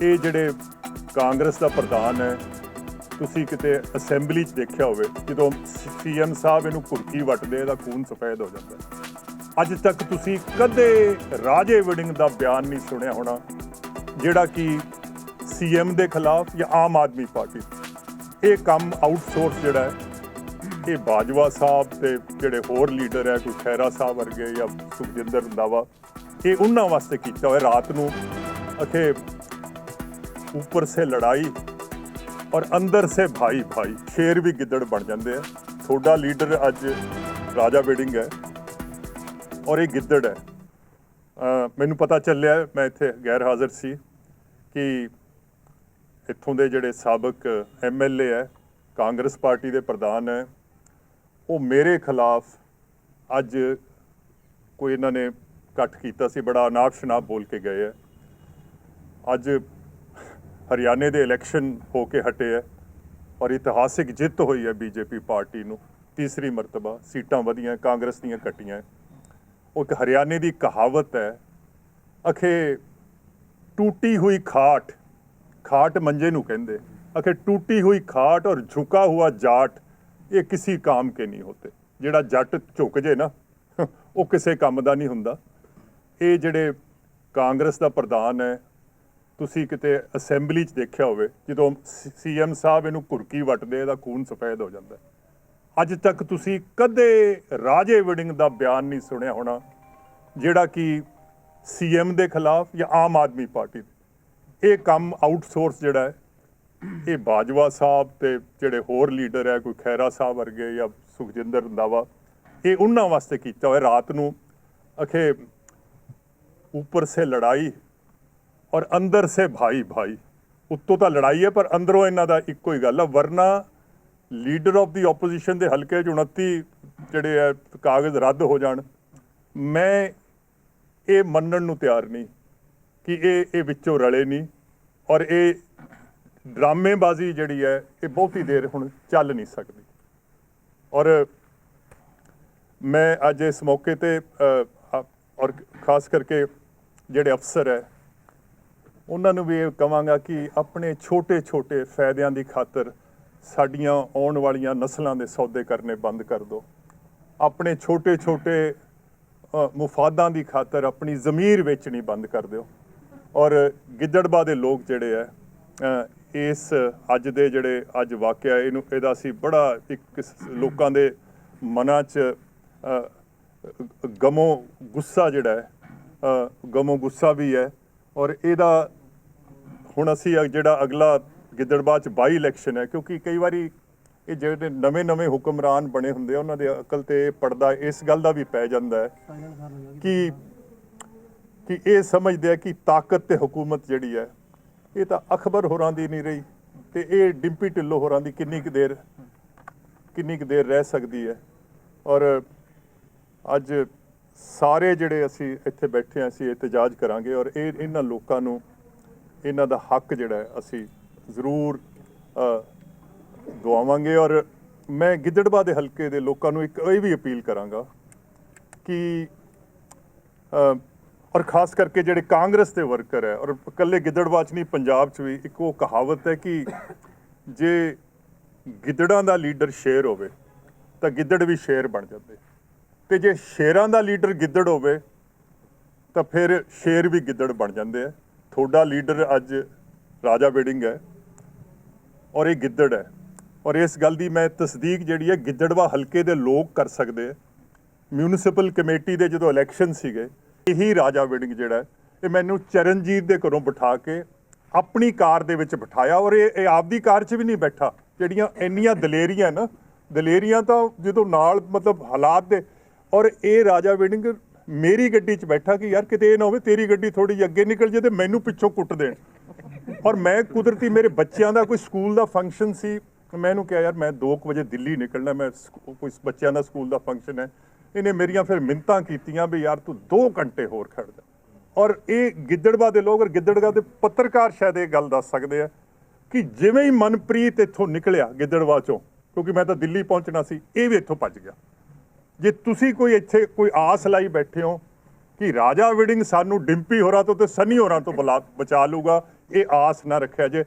ਇਹ ਜਿਹੜੇ ਕਾਂਗਰਸ ਦਾ ਪ੍ਰਧਾਨ ਹੈ, ਤੁਸੀਂ ਕਿਤੇ ਅਸੈਂਬਲੀ 'ਚ ਦੇਖਿਆ ਹੋਵੇ, ਜਦੋਂ ਸੀਐਮ ਸਾਹਿਬ ਇਹਨੂੰ ਕੁਰਕੀ ਵੱਟਦੇ ਇਹਦਾ ਖੂਨ ਸਫੈਦ ਹੋ ਜਾਂਦਾ ਅੱਜ ਤੱਕ ਤੁਸੀਂ ਕਦੇ ਰਾਜੇ ਵੜਿੰਗ ਦਾ ਬਿਆਨ ਨਹੀਂ ਸੁਣਿਆ ਹੋਣਾ, ਜਿਹੜਾ ਕਿ ਸੀਐਮ ਦੇ ਖਿਲਾਫ ਜਾਂ ਆਮ ਆਦਮੀ ਪਾਰਟੀ ਇਹ ਕੰਮ ਆਊਟਸੋਰਸ ਜਿਹੜਾ ਹੈ, ਇਹ ਬਾਜਵਾ ਸਾਹਿਬ ਤੇ ਜਿਹੜੇ ਹੋਰ ਲੀਡਰ ਹੈ, ਕੋਈ ਖੈਰਾ ਸਾਹਿਬ ਵਰਗੇ ਜਾਂ ਸੁਖਜਿੰਦਰ ਰੰਧਾਵਾ, ਇਹ ਉਹਨਾਂ ਵਾਸਤੇ ਕੀਤਾ ਹੋਇਆ, ਰਾਤ ਨੂੰ ਅਖੇ ਉੱਪਰ ਸੇ ਲੜਾਈ ਔਰ ਅੰਦਰ ਸੇ ਭਾਈ ਭਾਈ। ਸ਼ੇਰ ਵੀ ਗਿੱਦੜ ਬਣ ਜਾਂਦੇ ਆ। ਤੁਹਾਡਾ ਲੀਡਰ ਅੱਜ ਰਾਜਾ ਵੇਡਿੰਗ ਹੈ ਔਰ ਇਹ ਗਿੱਦੜ ਹੈ। ਮੈਨੂੰ ਪਤਾ ਚੱਲਿਆ, ਮੈਂ ਇੱਥੇ ਗੈਰ ਹਾਜ਼ਰ ਸੀ ਕਿ ਇੱਥੋਂ ਦੇ ਜਿਹੜੇ ਸਾਬਕ ਐਮਐਲਏ ਹੈ, ਕਾਂਗਰਸ ਪਾਰਟੀ ਦੇ ਪ੍ਰਧਾਨ ਹੈ, ਉਹ ਮੇਰੇ ਖਿਲਾਫ ਅੱਜ ਕੋਈ ਇਹਨਾਂ ਨੇ ਇਕੱਠ ਕੀਤਾ ਸੀ, ਬੜਾ ਅਨਾਪ ਸ਼ਨਾਪ ਬੋਲ ਕੇ ਗਏ ਹੈ। ਅੱਜ ਹਰਿਆਣੇ ਦੇ ਇਲੈਕਸ਼ਨ ਹੋ ਕੇ ਹਟੇ ਹੈ ਔਰ ਇਤਿਹਾਸਿਕ ਜਿੱਤ ਹੋਈ ਹੈ ਬੀਜੇਪੀ ਪਾਰਟੀ ਨੂੰ। ਤੀਸਰੀ ਮਰਤਬਾ, ਸੀਟਾਂ ਵਧੀਆਂ, ਕਾਂਗਰਸ ਦੀਆਂ ਕੱਟੀਆਂ ਉਹ ਇੱਕ ਹਰਿਆਣੇ ਦੀ ਕਹਾਵਤ ਹੈ, ਅਖੇ ਟੂਟੀ ਹੋਈ ਖਾਟ ਖਾਟ ਮੰਜੇ ਨੂੰ ਕਹਿੰਦੇ। ਅਖੇ ਟੂਟੀ ਹੋਈ ਖਾਟ ਔਰ ਝੁਕਾ ਹੁਆ ਜਾਟ, ਇਹ ਕਿਸੇ ਕੰਮ ਕੇ ਨਹੀਂ ਹੋਤੇ। ਜਿਹੜਾ ਜੱਟ ਝੁਕ ਜੇ ਨਾ, ਉਹ ਕਿਸੇ ਕੰਮ ਦਾ ਨਹੀਂ ਹੁੰਦਾ। ਇਹ ਜਿਹੜੇ ਕਾਂਗਰਸ ਦਾ ਪ੍ਰਧਾਨ ਹੈ ਤੁਸੀਂ ਕਿਤੇ ਅਸੈਂਬਲੀ 'ਚ ਦੇਖਿਆ ਹੋਵੇ, ਜਦੋਂ ਸੀਐਮ ਸਾਹਿਬ ਇਹਨੂੰ ਘੁਰਕੀ ਵੱਟਦੇ, ਇਹਦਾ ਖੂਨ ਸਫੈਦ ਹੋ ਜਾਂਦਾ। ਅੱਜ ਤੱਕ ਤੁਸੀਂ ਕਦੇ ਰਾਜੇ ਵੜਿੰਗ ਦਾ ਬਿਆਨ ਨਹੀਂ ਸੁਣਿਆ ਹੋਣਾ, ਜਿਹੜਾ ਕਿ ਸੀਐਮ ਦੇ ਖਿਲਾਫ ਜਾਂ ਆਮ ਆਦਮੀ ਪਾਰਟੀ ਇਹ ਕੰਮ ਆਊਟਸੋਰਸ ਜਿਹੜਾ ਹੈ, ਇਹ ਬਾਜਵਾ ਸਾਹਿਬ ਤੇ ਜਿਹੜੇ ਹੋਰ ਲੀਡਰ ਹੈ, ਕੋਈ ਖੈਰਾ ਸਾਹਿਬ ਵਰਗੇ ਜਾਂ ਸੁਖਜਿੰਦਰ ਰੰਧਾਵਾ, ਇਹ ਉਹਨਾਂ ਵਾਸਤੇ ਕੀਤਾ ਹੋਇਆ। ਰਾਤ ਨੂੰ ਅਖੇ ਉੱਪਰ ਸੇ ਲੜਾਈ ਔਰ ਅੰਦਰ ਸੇ ਭਾਈ ਭਾਈ। ਉੱਤੋਂ ਤਾਂ ਲੜਾਈ ਹੈ, ਪਰ ਅੰਦਰੋਂ ਇਹਨਾਂ ਦਾ ਇੱਕੋ ਹੀ ਗੱਲ ਹੈ ਵਰਨਾ ਲੀਡਰ ਆਫ ਦੀ ਆਪੋਜੀਸ਼ਨ ਦੇ ਹਲਕੇ 'ਚ 29 ਜਿਹੜੇ ਹੈ ਕਾਗਜ਼ ਰੱਦ ਹੋ ਜਾਣ। ਮੈਂ ਇਹ ਮੰਨਣ ਨੂੰ ਤਿਆਰ ਨਹੀਂ ਕਿ ਇਹ ਇਹ ਵਿੱਚੋਂ ਰਲੇ ਨਹੀਂ। ਔਰ ਇਹ ਡਰਾਮੇਬਾਜ਼ੀ ਜਿਹੜੀ ਹੈ, ਇਹ ਬਹੁਤੀ ਦੇਰ ਹੁਣ ਚੱਲ ਨਹੀਂ ਸਕਦੀ। ਔਰ ਮੈਂ ਅੱਜ ਇਸ ਮੌਕੇ ਤੇ ਔਰ ਖਾਸ ਕਰਕੇ ਜਿਹੜੇ ਅਫਸਰ ਹੈ ਉਹਨਾਂ ਨੂੰ ਵੀ ਇਹ ਕਵਾਂਗਾ ਕਿ ਆਪਣੇ ਛੋਟੇ-ਛੋਟੇ ਫਾਇਦਿਆਂ ਦੀ ਖਾਤਰ ਸਾਡੀਆਂ ਆਉਣ ਵਾਲੀਆਂ ਨਸਲਾਂ ਦੇ ਸੌਦੇ ਕਰਨੇ ਬੰਦ ਕਰ ਦਿਓ। ਆਪਣੇ ਛੋਟੇ-ਛੋਟੇ ਮੁਫਾਦਾਂ ਦੀ ਖਾਤਰ ਆਪਣੀ ਜ਼ਮੀਰ ਵੇਚਣੀ ਬੰਦ ਕਰ ਦਿਓ। ਔਰ ਗਿੱਦੜਬਾ ਦੇ ਲੋਕ ਜਿਹੜੇ ਹੈ ਇਸ ਅੱਜ ਦੇ ਜਿਹੜੇ ਅੱਜ ਵਾਕਿਆ ਇਹਨੂੰ ਇਹਦਾ ਅਸੀਂ ਬੜਾ ਇੱਕ ਲੋਕਾਂ ਦੇ ਮਨਾਂ 'ਚ ਅ, ਗਮੋ ਗੁੱਸਾ ਜਿਹੜਾ ਹੈ ਗਮੋ ਗੁੱਸਾ ਵੀ ਹੈ। ਔਰ ਇਹਦਾ ਹੁਣ ਅਸੀਂ ਅ- ਜਿਹੜਾ ਅਗਲਾ ਗਿੱਦੜਬਾਹ ਚ ਬਾਈ ਇਲੈਕਸ਼ਨ ਹੈ, ਕਿਉਂਕਿ ਕਈ ਵਾਰੀ ਇਹ ਜਿਹੜੇ ਨਵੇਂ ਨਵੇਂ ਹੁਕਮਰਾਨ ਬਣੇ ਹੁੰਦੇ ਆ, ਉਹਨਾਂ ਦੇ ਅਕਲ ਤੇ ਪਰਦਾ ਇਸ ਗੱਲ ਦਾ ਵੀ ਪੈ ਜਾਂਦਾ ਹੈ ਕਿ ਕਿ ਇਹ ਸਮਝਦੇ ਆ ਕਿ ਤਾਕਤ ਤੇ ਹਕੂਮਤ ਜਿਹੜੀ ਹੈ, ਇਹ ਤਾਂ ਅਖਬਰ ਹੋਰਾਂ ਦੀ ਨਹੀਂ ਰਹੀ ਤੇ ਇਹ ਡਿੰਪੀ ਢਿੱਲੋਂ ਹੋਰਾਂ ਦੀ ਕਿੰਨੀ ਕੁ ਦੇਰ, ਕਿੰਨੀ ਕੁ ਦੇਰ ਰਹਿ ਸਕਦੀ ਹੈ। ਔਰ ਅੱਜ ਸਾਰੇ ਜਿਹੜੇ ਅਸੀਂ ਇੱਥੇ ਬੈਠੇ ਹਾਂ ਅਸੀਂ ਇਤਜਾਜ ਕਰਾਂਗੇ ਔਰ ਇਹ ਇਹਨਾਂ ਲੋਕਾਂ ਨੂੰ ਇਹਨਾਂ ਦਾ ਹੱਕ ਜਿਹੜਾ ਅਸੀਂ ਜ਼ਰੂਰ ਅ, ਦਵਾਵਾਂਗੇ ਔਰ ਮੈਂ ਗਿੱਦੜਬਾ ਦੇ ਹਲਕੇ ਦੇ ਲੋਕਾਂ ਨੂੰ ਇੱਕ ਇਹ ਵੀ ਅਪੀਲ ਕਰਾਂਗਾ ਕਿ ਔਰ ਖਾਸ ਕਰਕੇ ਜਿਹੜੇ ਕਾਂਗਰਸ ਦੇ ਵਰਕਰ ਹੈ ਔਰ ਇਕੱਲੇ ਗਿੱਦੜਬਾਹ 'ਚ ਨਹੀਂ ਪੰਜਾਬ 'ਚ ਵੀ ਇੱਕ ਉਹ ਕਹਾਵਤ ਹੈ ਕਿ ਜੇ ਗਿੱਦੜਾਂ ਦਾ ਲੀਡਰ ਸ਼ੇਰ ਹੋਵੇ ਤਾਂ ਗਿੱਦੜ ਵੀ ਸ਼ੇਰ ਬਣ ਜਾਂਦੇ। ਤੇ ਜੇ ਸ਼ੇਰਾਂ ਦਾ ਲੀਡਰ ਗਿੱਦੜ ਹੋਵੇ, ਤਾਂ ਫਿਰ ਸ਼ੇਰ ਵੀ ਗਿੱਦੜ ਬਣ ਜਾਂਦੇ ਆ। ਤੁਹਾਡਾ ਲੀਡਰ ਅੱਜ ਰਾਜਾ ਵੇਡਿੰਗ ਹੈ ਔਰ ਇਹ ਗਿੱਦੜ ਹੈ। ਔਰ ਇਸ ਗੱਲ ਦੀ ਮੈਂ ਤਸਦੀਕ ਜਿਹੜੀ ਹੈ, ਗਿੱਦੜਵਾ ਹਲਕੇ ਦੇ ਲੋਕ ਕਰ ਸਕਦੇ ਆ। ਮਿਊਨਿਸਪਲ ਕਮੇਟੀ ਦੇ ਜਦੋਂ ਇਲੈਕਸ਼ਨ ਸੀਗੇ, ਇਹੀ ਰਾਜਾ ਵੇਡਿੰਗ ਜਿਹੜਾ ਇਹ ਮੈਨੂੰ ਚਰਨਜੀਤ ਦੇ ਘਰੋਂ ਬਿਠਾ ਕੇ ਆਪਣੀ ਕਾਰ ਦੇ ਵਿੱਚ ਬਿਠਾਇਆ। ਔਰ ਇਹ ਆਪਦੀ ਕਾਰ 'ਚ ਵੀ ਨਹੀਂ ਬੈਠਾ। ਜਿਹੜੀਆਂ ਇੰਨੀਆਂ ਦਲੇਰੀਆਂ ਨਾ, ਦਲੇਰੀਆਂ ਤਾਂ ਜਦੋਂ ਨਾਲ ਮਤਲਬ ਹਾਲਾਤ ਦੇ ਔਰ ਇਹ ਰਾਜਾ ਵੇਡਿੰਗ ਮੇਰੀ ਗੱਡੀ 'ਚ ਬੈਠਾ ਕਿ ਯਾਰ ਕਿਤੇ ਇਹ ਨਾ ਹੋਵੇ, ਤੇਰੀ ਗੱਡੀ ਥੋੜੀ ਜਿਹੀ ਅੱਗੇ ਨਿਕਲ ਜੇ ਤੇ ਮੈਨੂੰ ਪਿੱਛੋਂ ਕੁੱਟ ਦੇਣ। ਔਰ ਮੈਂ ਕੁਦਰਤੀ ਮੇਰੇ ਬੱਚਿਆਂ ਦਾ ਕੋਈ ਸਕੂਲ ਦਾ ਫੰਕਸ਼ਨ ਸੀ। ਮੈਂ ਇਹਨੂੰ ਕਿਹਾ, ਯਾਰ ਮੈਂ 2 ਵਜੇ ਦਿੱਲੀ ਨਿਕਲਣਾ, ਮੈਂ ਸਕੂ- ਕੋਈ ਬੱਚਿਆਂ ਦਾ ਸਕੂਲ ਦਾ ਫੰਕਸ਼ਨ ਹੈ। ਇਹਨੇ ਮੇਰੀਆਂ ਫਿਰ ਮਿੰਤਾਂ ਕੀਤੀਆਂ ਵੀ ਯਾਰ ਤੂੰ 2 ਘੰਟੇ ਹੋਰ ਖੜ ਜਾ। ਔਰ ਇਹ ਗਿੱਦੜਵਾ ਦੇ ਲੋਕ, ਔਰ ਗਿੱਦੜਗਾ ਦੇ ਪੱਤਰਕਾਰ ਸ਼ਾਇਦ ਇਹ ਗੱਲ ਦੱਸ ਸਕਦੇ ਆ ਕਿ ਜਿਵੇਂ ਹੀ ਮਨਪ੍ਰੀਤ ਇੱਥੋਂ ਨਿਕਲਿਆ ਗਿੱਦੜਵਾ ਚੋਂ, ਕਿਉਂਕਿ ਮੈਂ ਤਾਂ ਦਿੱਲੀ ਪਹੁੰਚਣਾ ਸੀ, ਇਹ ਵੀ ਇੱਥੋਂ ਭੱਜ ਗਿਆ। ਜੇ ਤੁਸੀਂ ਕੋਈ ਇੱਥੇ ਕੋਈ ਆਸ ਲਾਈ ਬੈਠੇ ਹੋ ਕਿ ਰਾਜਾ ਵਿਡਿੰਗ ਸਾਨੂੰ ਡਿੰਪੀ ਹੋਰਾਂ ਤੋਂ ਤੇ ਸਨੀ ਹੋਰਾਂ ਤੋਂ ਬਲਾ ਬਚਾ ਲੂਗਾ, ਇਹ ਆਸ ਨਾ ਰੱਖਿਆ ਜੇ।